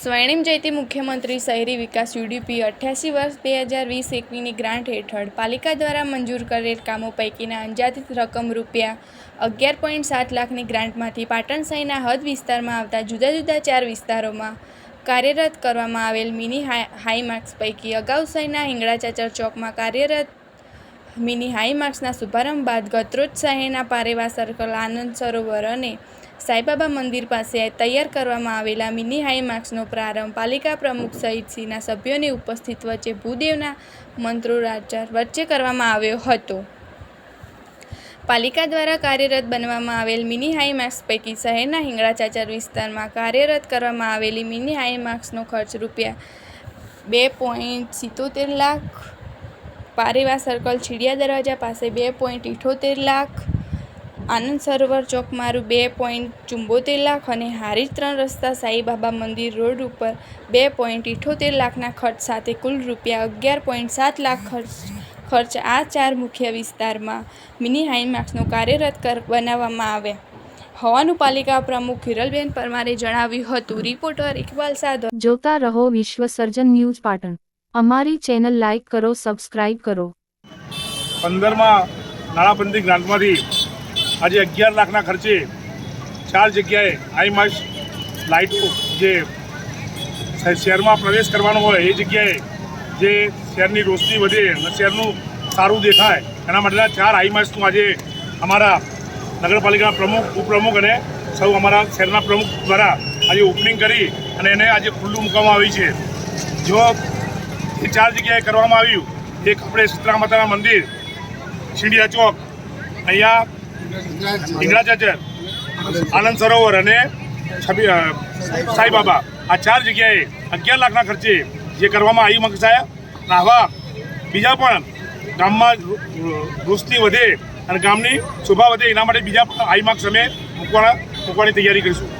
સ્વર્ણિમ જયતી મુખ્યમંત્રી શહેરી વિકાસ યુડીપી અઠ્યાસી વર્ષ બે હજાર વીસ એકવીસની ગ્રાન્ટ હેઠળ પાલિકા દ્વારા મંજૂર કરેલ કામો પૈકીના અંજાતિત રકમ રૂપિયા અગિયાર પોઈન્ટ સાત લાખની ગ્રાન્ટમાંથી પાટણ શહેરના હદ વિસ્તારમાં આવતા જુદા જુદા ચાર વિસ્તારોમાં કાર્યરત કરવામાં આવેલ મિની હાઈ હાઈ માર્ક્સ પૈકી અગાઉ શહેરના હિંગળાચાચર ચોકમાં કાર્યરત મિની હાઈ માર્ક્સના શુભારંભ બાદ ગતરોજ શહેરના પારેવા સર્કલ આનંદ સરોવર અને સાંઈબાબા મંદિર પાસે તૈયાર કરવામાં આવેલા મિની હાઈ માર્ક્સનો પ્રારંભ પાલિકા પ્રમુખ સહિતસિંહના સભ્યોની ઉપસ્થિત વચ્ચે ભૂદેવના મંત્રોચ્ચાર વચ્ચે કરવામાં આવ્યો હતો. પાલિકા દ્વારા કાર્યરત બનવામાં આવેલ મિની હાઈ માર્ક્સ પૈકી શહેરના હિંગળાચાચર વિસ્તારમાં કાર્યરત કરવામાં આવેલી મિની હાઈ માર્ક્સનો ખર્ચ રૂપિયા બે પોઈન્ટ સિત્તોતેર લાખ, પારેવા સર્કલ છીડિયા દરવાજા પાસે બે પોઈન્ટ ઇઠોતેર લાખ આનંદ સરોવર ચોક મારું બે પોઈન્ટ ચુંબોતેર લાખ અને હારીજ ત્રણ રસ્તા સાઈબાબા મંદિર રોડ ઉપર બે પોઈન્ટ ઇઠોતેર લાખના ખર્ચ સાથે કુલ રૂપિયા અગિયાર પોઈન્ટ સાત લાખ ખર્ચ ખર્ચ આ ચાર મુખ્ય વિસ્તારમાં મિની હાઈમાર્ક્સનો કાર્યરત કર બનાવવામાં આવે હોવાનું પાલિકા પ્રમુખ હિરલબેન પરમારે જણાવ્યું હતું. રિપોર્ટર ઇકબાલ સાધો જોતા રહો વિશ્વ સર્જન ન્યૂઝ પાટણ. અમારી ચેનલ લાઇક કરો સબસ્ક્રાઇબ કરો. પંદરમાં નાણાપંથી ગ્રાન્ટમાંથી આજે અગિયાર લાખના ખર્ચે ચાર જગ્યાએ આઈ માર્ક્સ લાઇટો જે શહેરમાં પ્રવેશ કરવાનો હોય, એ જગ્યાએ જે શહેરની રોશની વધે અને શહેરનું સારું દેખાય, એના માટેના ચાર આઈ માર્ક્સનું આજે અમારા નગરપાલિકાના પ્રમુખ, ઉપપ્રમુખ અને સૌ અમારા શહેરના પ્રમુખ દ્વારા આજે ઓપનિંગ કરી અને એને આજે ખુલ્લું મૂકવામાં આવી છે. જો એ ચાર જગ્યાએ કરવામાં આવ્યું, એક આપણે સીતરા માતાના મંદિર છીંડિયા ચોક, અહીંયા હિંગળાચાચર આનંદ સરોવર અને સાંઈબાબા આ ચાર જગ્યાએ અગિયાર લાખના ખર્ચે જે કરવામાં આવી મગ સાહેબ આવા બીજા પણ ગામમાં રોશની વધે અને ગામની શોભા વધે, એના માટે બીજા આઈ માર્ક્સ અમે મૂકવાના, મૂકવાની તૈયારી કરીશું.